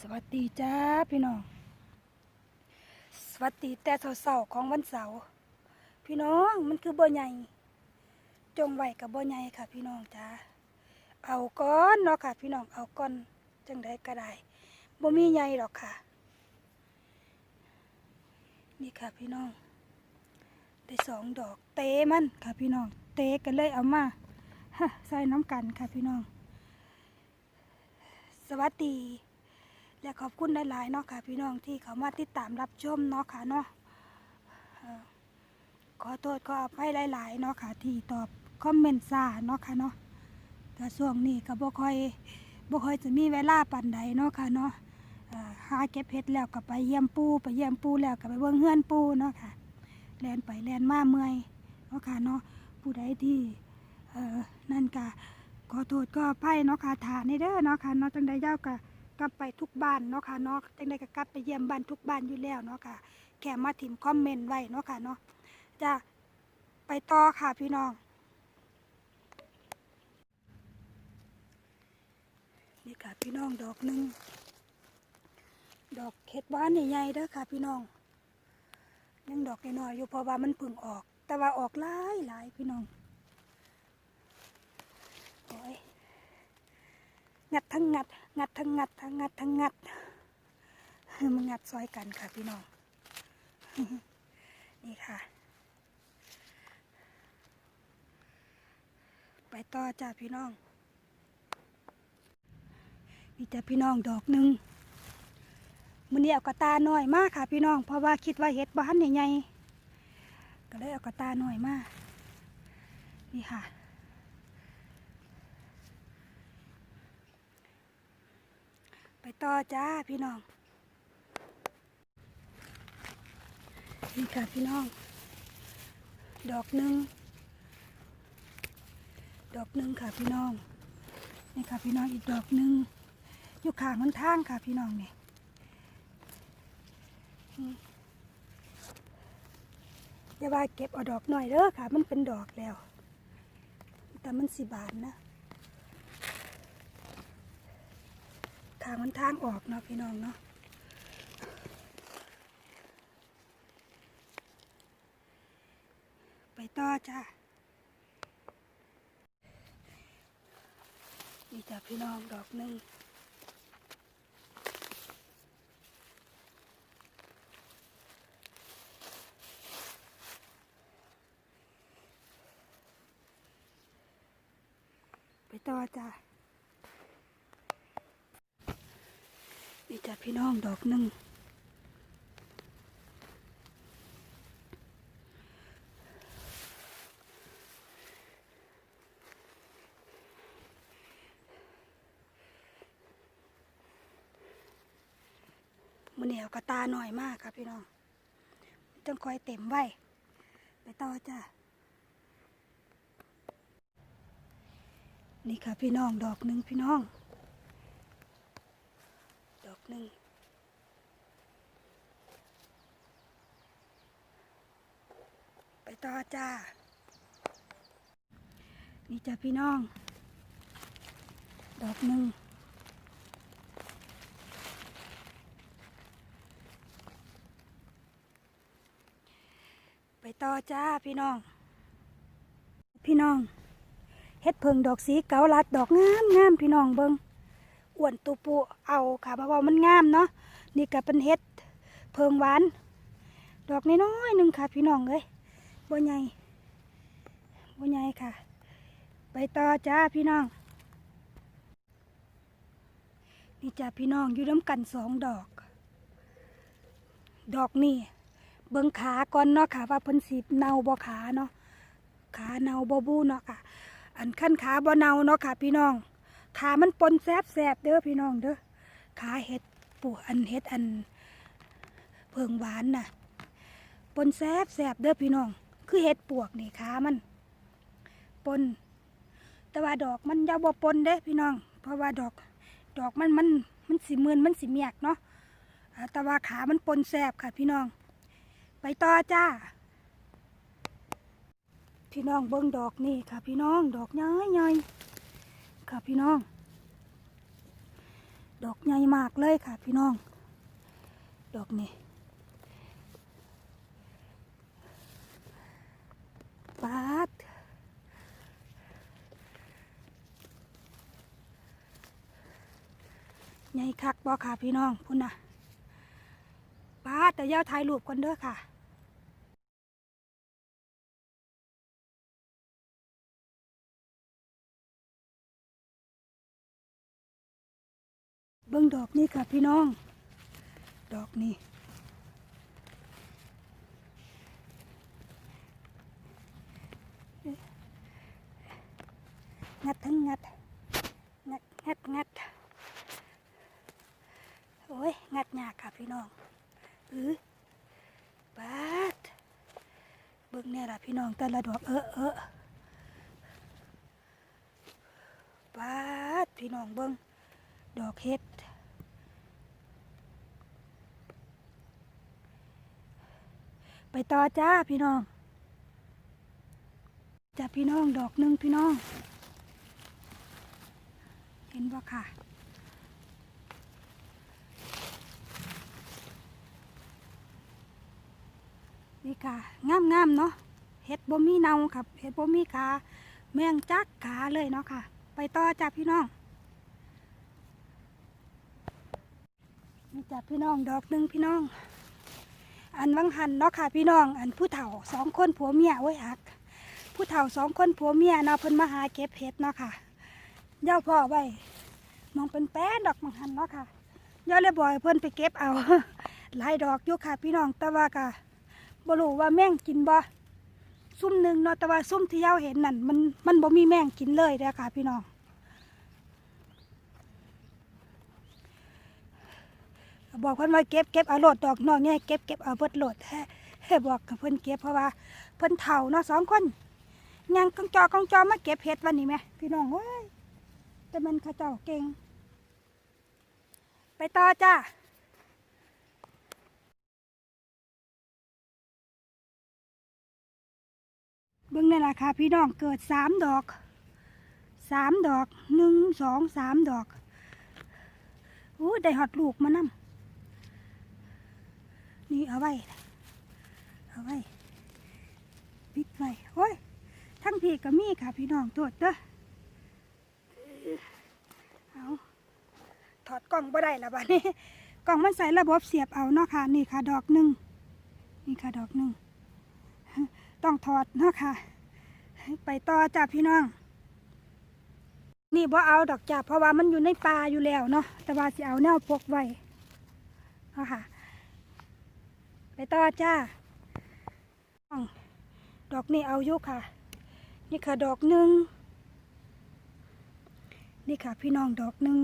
สวัสดีจ้าพี่น้อง สวัสดีแต่เสาร์ของวันเสาร์พี่น้องมันคือบ่ใหญ่ จงไหวกับบ่ใหญ่ค่ะ พี่น้องจ้าเอาก้อนเนาะค่ะ พี่น้องเอาก้อนจังไดก็ได้บ่มีใหญ่หรอกค่ะ นี่ค่ะพี่น้อง ได้สองดอกเตมันค่ะพี่น้อง เตกันเลยเอามาใส่น้ำกันค่ะพี่น้อง สวัสดี และขอบคุณหลายๆเนาะค่ะ พี่น้องที่เขามาติดตามรับชมเนาะค่ะเนาะขอโทษขออภัยหลาย ๆ เนาะค่ะ ที่ตอบคอมเมนต์ซ่าเนาะค่ะเนาะแต่ช่วงนี้ก็บ่ค่อยบ่ค่อยจะมีเวลาปานใดเนาะค่ะเนาะหาเก็บเห็ดแล้วก็ไปเยี่ยมปูไปเยี่ยมปูแล้วก็ไปเบิ่งเฮือนปูเนาะค่ะแลนไปแลนมาเมื่อยเนาะค่ะเนาะผู้ใดที่เออนั่นก็ขอโทษก็อภัยเนาะค่ะฐานในเด้อเนาะค่ะเนาะจังใดเจ้าก็ กลับไปทุกบ้านเนาะค่ะเนาะจังได้ก็กลับไปเยี่ยมบ้านทุกบ้านอยู่แล้วเนาะค่ะ แค่มาถิ่มคอมเมนต์ไว้เนาะค่ะเนาะจะไปต่อค่ะพี่น้อง นี่ค่ะพี่น้องดอกหนึ่งดอกเห็ดหวานใหญ่ๆเด้อค่ะ พี่น้องยังดอกน้อยๆอยู่เพราะว่ามันเพึ่งออก แต่ว่าออกหลายหลายๆพี่น้องโอ้ย งัดทั้งงัด งัดทั้งงัดทั้งงัดทั้งงัดมันงัดซอยกันค่ะพี่น้อง นี่ค่ะ ไปต่อจ้าพี่น้องนี่จ้าพี่น้องดอกหนึ่งมันนี้เอากระตาหน่อยมากค่ะ พี่น้อง เพราะว่าคิดว่าเห็ดบ้านใหญ่ๆก็เลยเอากระตาหน่อยมากนี่ค่ะ ไปต่อจ้าพี่น้อง นี่ค่ะพี่น้อง ดอกหนึ่ง ดอกหนึ่งค่ะพี่น้อง นี่ค่ะพี่น้องอีกดอกหนึ่งอยู่ข้างมันทางค่ะพี่น้องเนี่ยอย่าว่าเก็บเอาดอกหน่อยเด้อค่ะ มันเป็นดอกแล้ว แต่มันสิบานนะ ทางมันทางออกเนาะพี่น้องเนาะไปต่อจ้านี่จ้ะพี่น้องดอกหนึ่งไปต่อจ้า จ้ะพี่น้องดอกหนึ่งมันเหนียวกระตาหน่อยมากครับพี่น้องต้องคอยเต็มไว้ ไปต่อจ้ะ นี่ค่ะพี่น้องดอกหนึ่งพี่น้อง หนึ่งไปต่อจ้า นี่จ้ะพี่น้อง ดอกหนึ่งไปต่อจ้าพี่น้อง พี่น้องเฮ็ดเพิงดอกสีเกาลัดดอกงามงามพี่น้องเบิง อ้วนตูปูเอาค่ะเพราะว่ามันงามเนาะนี่ก็เป็นเฮ็ดเพิงหวาน ดอกน้อยๆหนึ่งค่ะ พี่น้องเอ้ยบ่ใหญ่บ่ใหญ่ค่ะ ไปต่อจ้าพี่น้อง นี่จ้าพี่น้องอยู่น้ำกันสองดอก ดอกนี่เบิ่งขาก่อนเนาะค่ะ ว่าเพิ่นสีเนาบ่ขาเนาะขาเนาบ่บูเนาะค่ะ อันขั้นขาบ่เนาเนาะค่ะ พี่น้อง ขามันปนแซบแซบเด้อพี่น้องเด้อขาเห็ดปูอันเห็ดอันเพิงหวานน่ะปนแซบแซบเด้อพี่น้อง คือเห็ดปวกนี่ขามัน ปน แต่ว่าดอกมันยาวบ่ปนเด้พี่น้อง เพราะว่าดอก ดอกมันมันมันสีเมือนมันสีเมียกเนาะแต่ว่าขามันปนแซบค่ะ พี่น้อง ไปต่อจ้า พี่น้องเบิ้งดอกนี่ค่ะ พี่น้องดอกย้อยๆ ค่ะพี่น้อง ดอกใหญ่มากเลยค่ะพี่น้อง ดอกนี้ปาดใหญ่คักบ่ค่ะพี่น้องพุ่นน่ะปาดแต่ย่าถ่ายรูปกันเด้อค่ะ นี้ค่ะพี่น้อง ดอกนี้งัดทั้งงัด งัด งัด งัด โอ้ย งัดยากค่ะพี่น้องเออบาดเบิ้งเนี่ยล่ะพี่น้องแต่ละดอกเออเออบาดพี่น้องเบิ้งดอกเห็ด ไป ต่อจ้าพี่น้องจ้าพี่น้องดอกหนึ่งพี่น้อง เห็นบ่ค่ะ นี่ค่ะงามงามๆเนาะเห็ดบ่มีเนาครับเห็ดบ่มีขาแมงจักขาเลยเนาะค่ะ ไปต่อจ้าพี่น้องนี่จ้ะพี่น้องดอกหนึ่งพี่น้อง อันวังหันเนาะค่ะพี่น้อง อันผู้เฒ่าสองคนผัวเมียโอ้ยหัก ผู้เฒ่าสองคนผัวเมียเนาะเพิ่นมาหาเก็บเห็ดเนาะค่ะย่าพ่อไว้มองเป็นแป้นดอกมังหันเนาะค่ะย่าเลยบ่อยเพิ่นไปเก็บเอาหลายดอกอยู่ค่ะพี่น้องแต่ว่าก็บ่รู้ว่าแม่งกินบ่ซุ่มหนึ่งเนาะแต่ว่าซุ่มที่ย้าเห็นนั่นมันมันบ่มีแม่งกินเลยเด้อค่ะพี่น้อง บอกเพิ่นว่าเก็บเก็บเอาโหลดดอกนอกเนี่ยเก็บเก็บเอาเบิดโหลดแฮ่บอกกับเพิ่นเก็บเพราะว่าเพิ่นเฒ่าเนาะสองคนยังกองจอกองจอมาเก็บเห็ดวันนี้ไหมพี่น้องเว้ยแต่มันข้าเจ้าเก่ง ไปต่อจ้าเบิ่งนี่นล่ะค่ะพี่น้องเกิดสามดอกสามดอกหนึ่งสองสามดอกอู้ได้หอดลูกมานำ นี่เอาไว้ เอาไว้ ปิดไว้ โอ้ย ทั้งพี่กับมีค่ะพี่น้องโทษเด้อเอาถอดกล้องบ่ได้ละบัดนี้ กล้องมันใส่ระบบเสียบเอาเนาะค่ะ นี่ค่ะดอกหนึ่ง นี่ค่ะดอกหนึ่ง ต้องถอดเนาะค่ะ ไปต่อจ้าพี่น้อง นี่บ่เอาดอกจ้าเพราะว่ามันอยู่ในป่าอยู่แล้วเนาะ แต่ว่าสิเอาแนวพกไว้เอาะค่ะ ไปต่อจ้า ดอกนี้เอาอยู่ค่ะ นี่ค่ะดอกหนึ่ง นี่ค่ะพี่น้องดอกหนึ่ง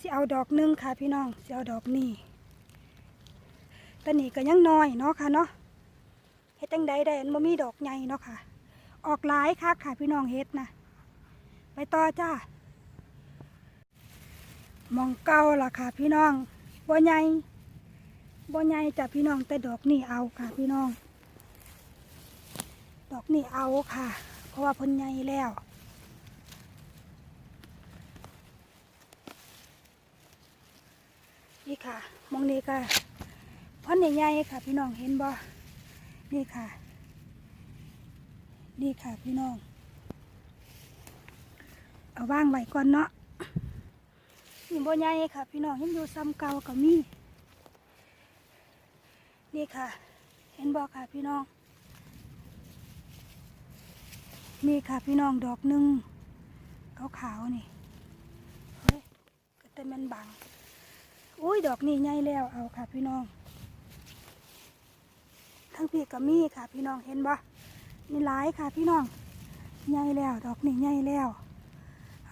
สิเอาดอกหนึ่งค่ะพี่น้องสิเอาดอกนี้ต่นี่ก็ยังน้อยเนาะค่ะเนาะเฮ็ดจังใดได้อันมีดอกใหญ่เนาะค่ะ ออกหลายค่ะค่ะพี่น้องเฮ็ดนะไปต่อจ้ามองเก่าล่ะค่ะพี่น้องบ่ใหญ่ บ่ใหญ่จ้ะพี่น้องแต่ดอกนี่เอาค่ะ พี่น้อง ดอกนี่เอาค่ะ เพราะว่าพ้นใหญ่แล้วนี่ค่ะมองนี้ก็พ้นใหญ่ๆค่ะ พี่น้องเห็นบ่นี่ค่ะ นี่ค่ะพี่น้อง เอาว่างไว้ก่อนเนาะนี่บ่ใหญ่ค่ะ พี่น้องเห็นอยู่ซ้ำเก่าก็มี นี่ค่ะ เห็นบ่ค่ะพี่น้อง นี่ค่ะพี่น้องดอกหนึ่งขาวๆนี่เฮ้ยก็แต่มันบัง อุ้ยดอกนี่ใหญ่แล้วเอาค่ะพี่น้อง ทั้งพี่กับมีค่ะพี่น้องเห็นบ่นี่หลายค่ะพี่น้องใหญ่แล้ว ดอกนี่ใหญ่แล้ว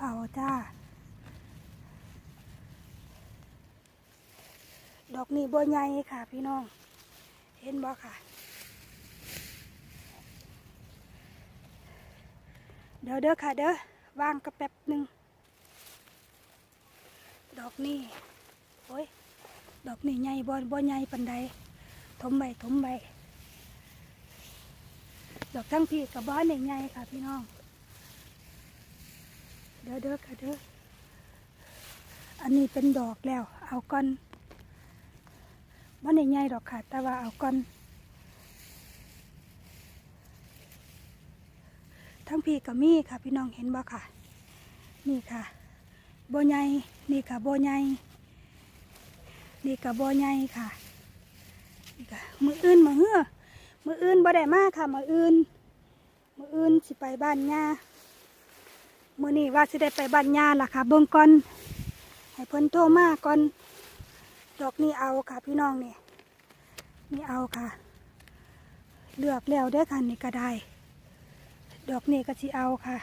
เอาจ้าดอกนี้บัวใหญ่ค่ะพี่น้อง เห็นบ่ค่ะ เดี๋ยวเด้อค่ะเด้อวางกระแป๊บหนึ่งดอกนี้โอ้ยดอกนี้ใหญ่บ่บ่ใหญ่ปันใดถมใบถมใบดอกทั้งพี่กับบ้านใหญ่ๆค่ะพี่น้อง เด้อเด้อค่ะเด้ออันนี้เป็นดอกแล้ว เอาก่อน บ่ได้ใหญ่ดอกค่ะ แต่ว่าเอาก่อนทั้งพี่กับมี่ค่ะ พี่น้องเห็นบ่ค่ะ นี่ค่ะโบใหญ่นี่ค่ะโบใหญ่นี่ค่ะโบใหญ่ค่ะนี่ค่ะมืออื่นมาเฮือมืออื่นบ่ได้มากค่ะมืออื่นมืออื่นสิไปบ้านย่ามือนี้ว่าสิได้ไปบ้านย่าล่ะค่ะเบิ่งก่อนให้เพิ่นโทรมาก่อน ดอกนี้เอาค่ะพี่น้องนี่นี่เอาค่ะ เลือกแล้วได้ค่ะนี่ก็ได้ ดอกนี้ก็สิเอาค่ะ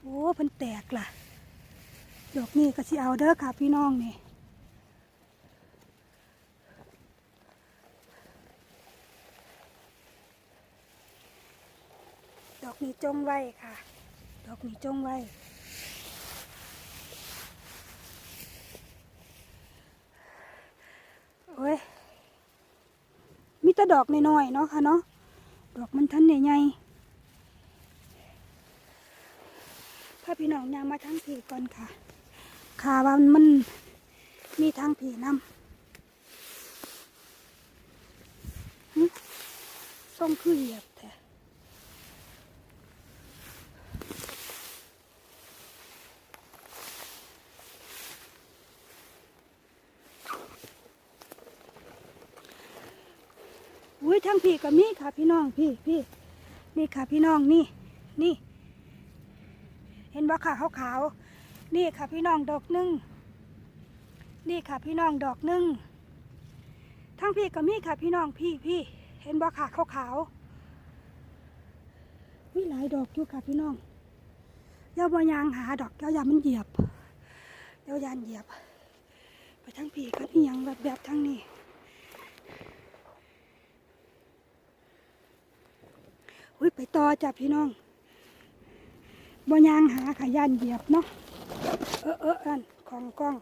โอ้เพิ่นแตกล่ะ ดอกนี้ก็สิเอาเด้อค่ะพี่น้องนี่ดอกนี้จงไว้ค่ะ ดอกนี้จงไว้ โอ้ยมีแต่ดอกน้อยๆเนาะค่ะเนาะดอกมันทันใหญ่ๆถ้าพี่น้องยางมาทั้งผีก่อนค่ะขาว่ามันมีทางผีนำหึส้มคือเหยียบ แท้อุ้ยทั้งผีกับมีค่ะพี่น้องพี่พี่นี่ค่ะพี่น้องนี่นี่ เห็นบ่ค่ะขาวขาวๆนี่ค่ะพี่น้องดอกหนึ่งนี่ค่ะพี่น้องดอกหนึ่งทั้งพี่กับมีค่ะพี่น้องพี่พี่เห็นบ่ค่ะขาวขาวมีหลายดอกอยู่ค่ะพี่น้องอย่าบ่ยางหาดอกอย่ายามันเหยียบเดี๋ยานเหยียบ ไปทั้งพี่ก็นี่ยังแบบแบบทั้งนี้ อุ้ยไปต่อจ้ะพี่น้องบ่ยางหาขยันเหยียบเนาะเออเอออันของกล้อง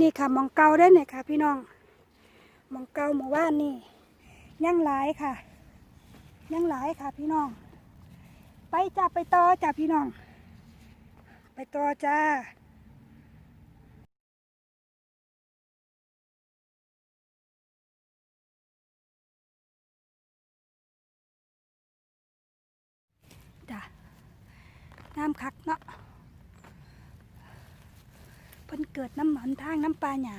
นี่ค่ะมองเกาได้เนี่ยค่ะ พี่น้องมองเกาหมู่บ้านนี่ยังหลายค่ะยังหลายค่ะ พี่น้อง ไปจ้าไปต่อจ้าพี่น้อง ไปต่อจ้า น้ำคักเนาะเพิ่นเกิดน้ำหมันทางน้ำปลาหยา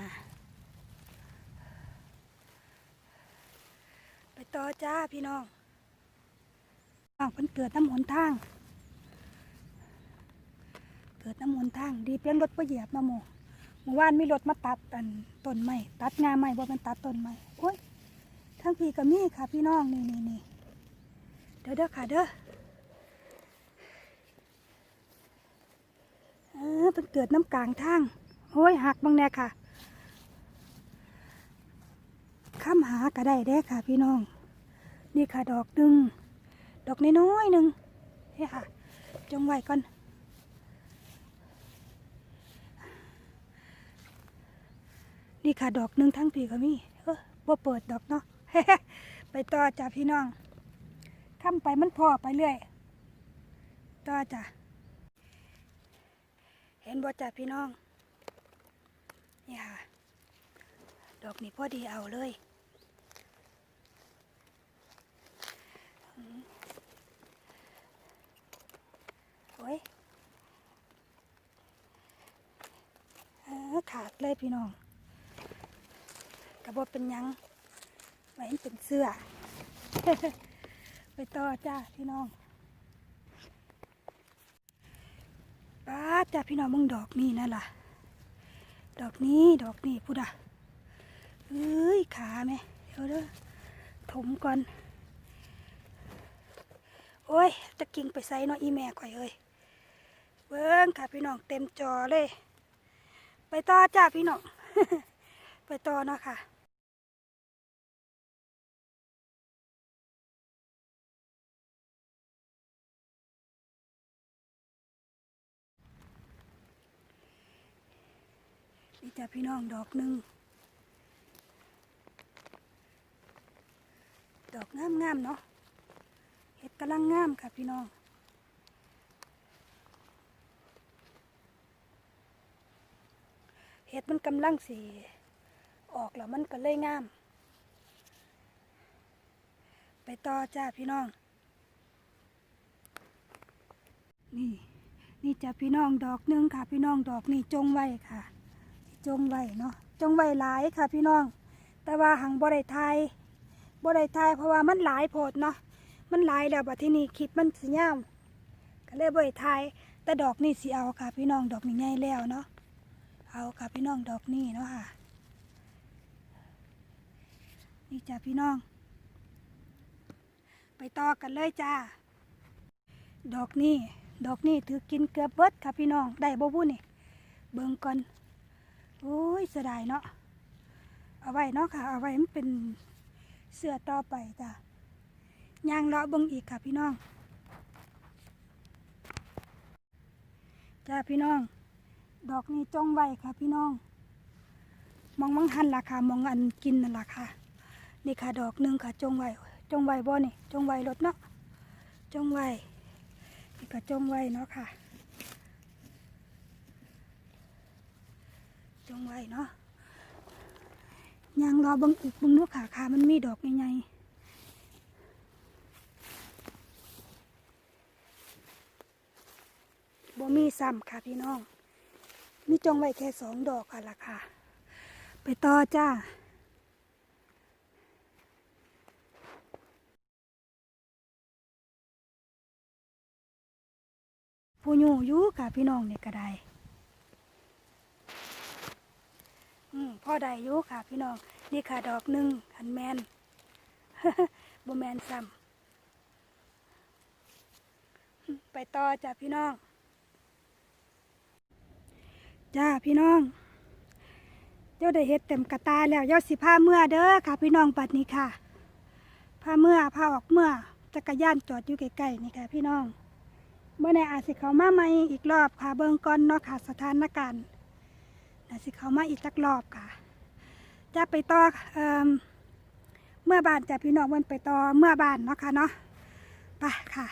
ไปต่อจ้าพี่น้องอ้าวเพิ่นเกิดน้ำหนทาง เกิดน้ำหนทาง ดีเปลี่ยนรถไปเหยียบมาโมเมื่อวานมีรถมาตัดอันต้นไม้ตัดงาไม้บ่แมันตัดต้นไม้โอ้ยทั้งพี่กับมี่ค่ะพี่น้องนี่นี่นี่เด้อเด้อค่ะเด้อ เออเป็นเกิดน้ำกลางทางโอ้ยหักบางแน่ค่ะข้ามหาก็ได้เด้ค่ะพี่น้อง นี่ค่ะดอกหนึ่งดอกน้อยๆหนึ่งเฮ้ค่ะ จงไว้ก่อนนี่ค่ะดอกหนึ่งทั้งปีก็มีเออบ่เปิดดอกเนาะไปต่อจ้ะพี่น้องข้ามไปมันพอไปเรื่อย ต่อจ้ะ เห็นบ่จ้ะพี่น้อง นี่ค่ะ ดอกนี้พอดีเอาเลยโอ้ยขาดเลยพี่น้องกระบอกเป็นยังไว้ให้เป็นเสื้อ ไปต่อจ้าพี่น้อง ป้าด จ้าพี่น้องมึงดอกนี่นั่นล่ะ ดอกนี้ดอกนี้พูดอะเอ้ยขาไหมเดี๋ยวเด้อถมก่อน โอ้ยจะกิ่งไปใส่เนาะอีแม่ข่อยเอ้ยเบิ้งค่ะพี่น้องเต็มจอเลย ไปต่อจ้าพี่น้อง ไปต่อเนาะค่ะ นี่จ้ะพี่น้องดอกหนึ่งดอกงามงามๆเนาะเห็ดกำลังงามค่ะพี่น้องเห็ดมันกำลังสีออกแล้วมันก็เลยงาม ไปต่อจ้าพี่น้อง นี่ นี่จ้าพี่น้องดอกหนึงค่ะ พี่น้องดอกนี่จงไว้ค่ะ จงไว้เนาะจงไว้หลายค่ะพี่น้อง แต่ว่าหังบ่ได้ทายบ่ได้ทายเพราะว่ามันหลายโพดเนาะมันหลายแล้วบัดที่นี่คลิปมันสิยาวก็เลยบ่ได้ทายแต่ดอกนี่สิเอาค่ะ พี่น้องดอกนี่ใหญ่แล้วเนาะเอาค่ะพี่น้องดอกนี่เนาะค่ะนี่จ้าพี่น้อง ไปต่อกันเลยจ้า ดอกนี่ดอกนี่ถือกินเกือบเบิดค่ะพี่น้อง ได้บ่บุนี่ เบิ่งก่อน โอ้ยเสียดายเนาะเอาไว้เนาะค่ะ เอาไว้มันเป็นเสื้อต่อไปจ้ะยางเลาะเบิ่งอีกค่ะพี่น้องจ้าพี่น้อง ดอกนี้จงไว้ค่ะพี่น้อง มองมังหันล่ะค่ะมองอันกินนั่นล่ะค่ะนี่ค่ะดอกหนึ่งค่ะจงไว้จงไว้บ่นี่จงไว้รถเนาะจงไว้นี่ก็จงไว้เนาะค่ะ จงไว้เนาะยังรอบังอีกบังดูค่ะค่ะมันมีดอกใหญ่ๆบ่มีซ้ำค่ะพี่น้อง มีจงไว้แค่สองดอกค่ะล่ะค่ะ ไปต่อจ้าผู้อยู่อยู่ค่ะพี่น้องเนี่ยก็ได้อืม พ่อได้อยู่ค่ะ พี่น้อง นี่ค่ะดอกหนึ่งหันแมนบ่แมนซ้ำไปต่อจ้าพี่น้อง จ้าพี่น้องเจ้าได้เฮ็ดเต็มกระตาแล้วเจ้าสิผ้าเมื่อเด้อค่ะ พี่น้องปัดนี้ค่ะผ้าเมื่อผ้าออกเมื่อจักรยานจอดอยู่ใกล้ๆนี่ค่ะ พี่น้องเมื่อในอาจสิเขามาใหม่อีกรอบค่ะเบิ่งก่อนเนาะค่ะสถานการณ์ แล้วสิเขามาอีกจักรอบค่ะ จะไปต่อเอ่มเมื่อบานจะพี่น้องมันไปต่อเมื่อบานเนาะค่ะเนาะไปค่ะ